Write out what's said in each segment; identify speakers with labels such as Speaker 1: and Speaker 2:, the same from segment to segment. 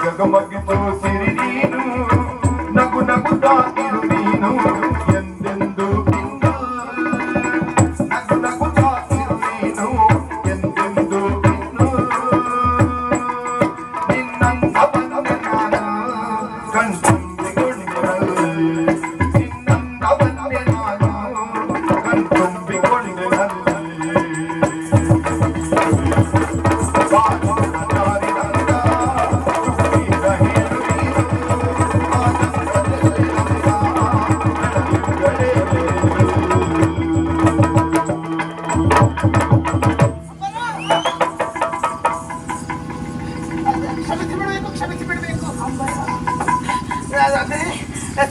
Speaker 1: జగమగితో
Speaker 2: సిరి నీరు నగు నగు దాగి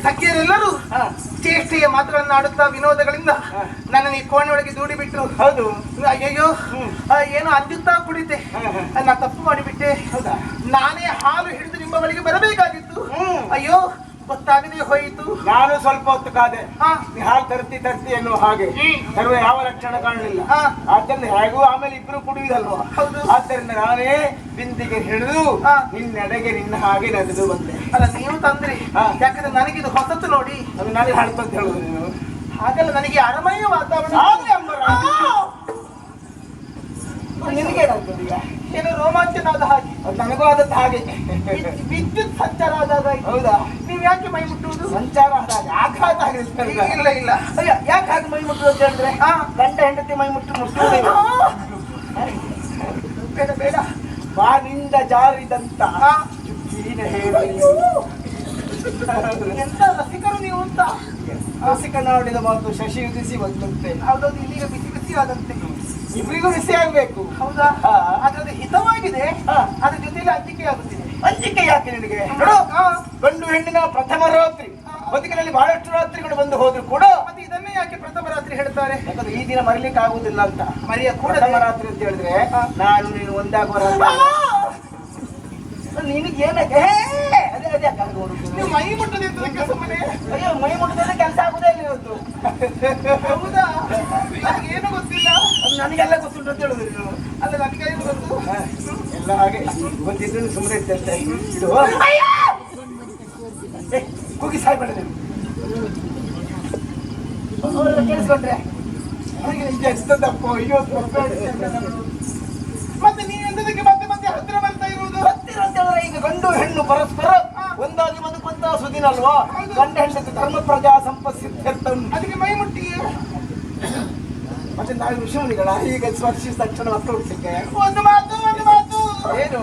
Speaker 2: ಸಖಿಯರೆಲ್ಲರೂ ಚೇಷ್ಟೆಯ ಮಾತುಗಳನ್ನು ಆಡುತ್ತಾ ವಿನೋದಗಳಿಂದ ನನ್ನ ಈ ಕೋಣೆಯೊಳಗೆ ದೂಡಿ ಬಿಟ್ರು
Speaker 3: ಹೌದು.
Speaker 2: ಅಯ್ಯಯ್ಯೋ ಏನು ಏನೋ ಅಂಜುತ್ತಾ ಕುಡಿತೆ. ನಾ ತಪ್ಪು ಮಾಡಿಬಿಟ್ಟೆ. ಹೌದಾ? ನಾನೇ ಹಾಲು ಹಿಡಿದು ನಿಮ್ಮ ಬಳಿಗೆ ಬರಬೇಕಾಗಿತ್ತು. ಅಯ್ಯೋ ಗೊತ್ತಾಗದೆ ಹೋಯಿತು.
Speaker 3: ನಾನು ಸ್ವಲ್ಪ ಹೊತ್ತು ಕಾದೆ. ಹಾಲು ತರ್ತಿ ತರ್ತಿ ಎನ್ನುವ ಹಾಗೆ. ತರುವ ಯಾವ ಲಕ್ಷಣ ಕಾಣಲಿಲ್ಲ. ಆದ್ದರಿಂದ ಹೇಗೂ ಆಮೇಲೆ ಇಬ್ರು ಕುಡಿಯುವುದಲ್ವಾ
Speaker 2: ಹೌದು.
Speaker 3: ಆದ್ದರಿಂದ ನಾನೇ ಬಿಂದಿಗೆ ಹಿಡಿದು
Speaker 2: ಹಾ.
Speaker 3: ನಿನ್ನೆಡೆಗೆ ನಿನ್ನ ಹಾಗೆ ನಡೆದು ಬಂದೆ.
Speaker 2: ಅಲ್ಲ ನೀವು ತಂದ್ರಿ. ಯಾಕಂದ್ರೆ ನನಗಿದು ಹೊಸತು ನೋಡಿ.
Speaker 3: ಅದು ನನಗೆ ಅಂತ ಹೇಳುದು ನೀನು.
Speaker 2: ಹಾಗೆಲ್ಲ ನನಗೆ ಅರಮನೆಯ ವಾತಾವರಣ
Speaker 3: ನಿನಗೇನಾಗ್ತದೆ ಈಗ?
Speaker 2: ಏನೋ ರೋಮಾಂಚನ ಆದ ಹಾಗೆ
Speaker 3: ನನಗೂ ಆದದ್ದು ಹಾಗೆ.
Speaker 2: ವಿದ್- ವಿದ್ಯುತ್ ಸಂಚಾರ ಆದಾಗ.
Speaker 3: ಹೌದಾ?
Speaker 2: ನೀವ್ ಯಾಕೆ ಮೈ ಮುಟ್ಟುವುದು?
Speaker 3: ಸಂಚಾರ ಆದಾಗ ಆಘಾತ ಆಗಿರ್ತಾರೆ
Speaker 2: ಇಲ್ಲ ಇಲ್ಲ
Speaker 3: ಅಯ್ಯ ಯಾಕೆ ಹಾಗೆ ಮೈ ಮುಟ್ಟುವ ಅಂತ ಹೇಳಿದ್ರೆ?
Speaker 2: ಹಾ.
Speaker 3: ಗಂಡ ಹೆಂಡತಿ ಮೈ ಮುಟ್ಟು ಮುಟ್ಟುವುದಿಲ್ಲ
Speaker 2: ಬೇಡ ಬೇಡ.
Speaker 3: ಬಾನಿಂದ ಜಾರಿದಂತ ಹೇಳಿ.
Speaker 2: ಎಂತ ರಸಿಕರು ನೀವು ಅಂತ?
Speaker 3: ರಸಿಕ ನಾಡಿದ ಮಾತು ಶಶಿ ಉದಿಸಿ ಬಂದಂತೆ.
Speaker 2: ಅದೊಂದು ಇಲ್ಲಿಗ ಬಿಸಿ ಬಿಸಿ ಆದಂತೆ
Speaker 3: ಇಬ್ಬರಿಗೂ ಬಿಸಿ ಆಗ್ಬೇಕು.
Speaker 2: ಹೌದಾ. ಅದ್ರದ್ದು ಹಿತವಾಗಿದೆ. ಅದ್ರ ಜೊತೆಗೆ ಅಂಜಿಕೆ ಆಗುತ್ತಿದೆ
Speaker 3: ಅಂಜಿಕೆ ಯಾಕೆ ನಿನಗೆ. ಗಂಡು ಹೆಣ್ಣಿನ ಪ್ರಥಮ ರಾತ್ರಿ. ಬದುಕಿನಲ್ಲಿ ಬಹಳಷ್ಟು ರಾತ್ರಿಗಳು ಬಂದು ಹೋದ್ರು ಕೂಡ
Speaker 2: ಮತ್ತೆ ಇದನ್ನೇ ಯಾಕೆ ಪ್ರಥಮ ರಾತ್ರಿ ಹೇಳ್ತಾರೆ?
Speaker 3: ಯಾಕಂದ್ರೆ ಈ ದಿನ ಮರಿಲಿಕ್ಕೆ ಆಗುದಿಲ್ಲ ಅಂತ.
Speaker 2: ಮರಿಯ ಕೂಡ
Speaker 3: ಪ್ರಥಮ ರಾತ್ರಿ ಅಂತ ಹೇಳಿದ್ರೆ ನಾನು ನೀನು ಒಂದಾಗುವ ರಾತ್ರಿ. ನಿನಗೆ ಏನಕ್ಕೆ ಹೇ, ಅದೇ ಅದೇ ಯಾಕೆ ಹಾಗೆ ಓಡುದು?
Speaker 2: ನೀವು ಮೈ ಮುಟ್ಟದಿದ್ದಕ್ಕೆ ಸುಮ್ಮನೆ
Speaker 3: ಅಯ್ಯೋ ಮೈ ಮುಟ್ಟಿದ್ರೆ ಕೆಲಸ ಆಗುದೇ ಇಲ್ಲ ಇವತ್ತು.
Speaker 2: ಹೌದಾ? ನನಗೇನು ಗೊತ್ತಿಲ್ಲ.
Speaker 3: ಅದು ನನಗೆಲ್ಲ ಗೊತ್ತುಂಟು ಅಂತ ಹೇಳುದು ನೀವು
Speaker 2: ಅಲ್ಲ ನನಗೆ ಗೊತ್ತು
Speaker 3: ಎಲ್ಲ ಹಾಗೆ ಗೊತ್ತಿದ್ದು ಸುಮ್ಮನೆ ಇರ್ತೈತೆ ಇದು ಕೂಗಿ ಸಾಯ್ಬೇಡ ಕೇಳಿಸ್ಕೊಂಡ್ರೆ? ನನಗೆ ಎಷ್ಟದಪ್ಪ ಅಯ್ಯೋ
Speaker 2: ಮತ್ತೆ ನೀವು ಎಂತದಕ್ಕೆ ಮತ್ತೆ ಮತ್ತೆ ಹತ್ತಿರ ಬರ್ತಾ ಇರುವುದು?
Speaker 3: ಹತ್ತಿರ ಅಂತ ಹೇಳಿದ್ರೆ ಈಗ ಗಂಡು ಹೆಣ್ಣು ಪರಸ್ಪರ ಒಂದಾಗಿ ಬದುಕುವಂತಹ ಸುದಿನ ಅಲ್ವಾ ಗಂಡ ಹೆಂಡತಿ ಧರ್ಮ ಪ್ರಜಾ ಸಂಪಸಿದ್ಧರ್ಥಂ
Speaker 2: ಅದಕ್ಕೆ ಮೈ ಮುಟ್ಟಿ.
Speaker 3: ಮತ್ತೆ ವಿಷಯ ಋಷಿಮುನಿಗಳ ಈಗ ಸ್ಪರ್ಶಿಸಿದ ತಕ್ಷಣ ಮಕ್ಕಳು ಹುಟ್ಟಲಿಕ್ಕೆ
Speaker 2: ಒಂದು ಮಾತು ಒಂದು ಮಾತು.
Speaker 3: ಏನು?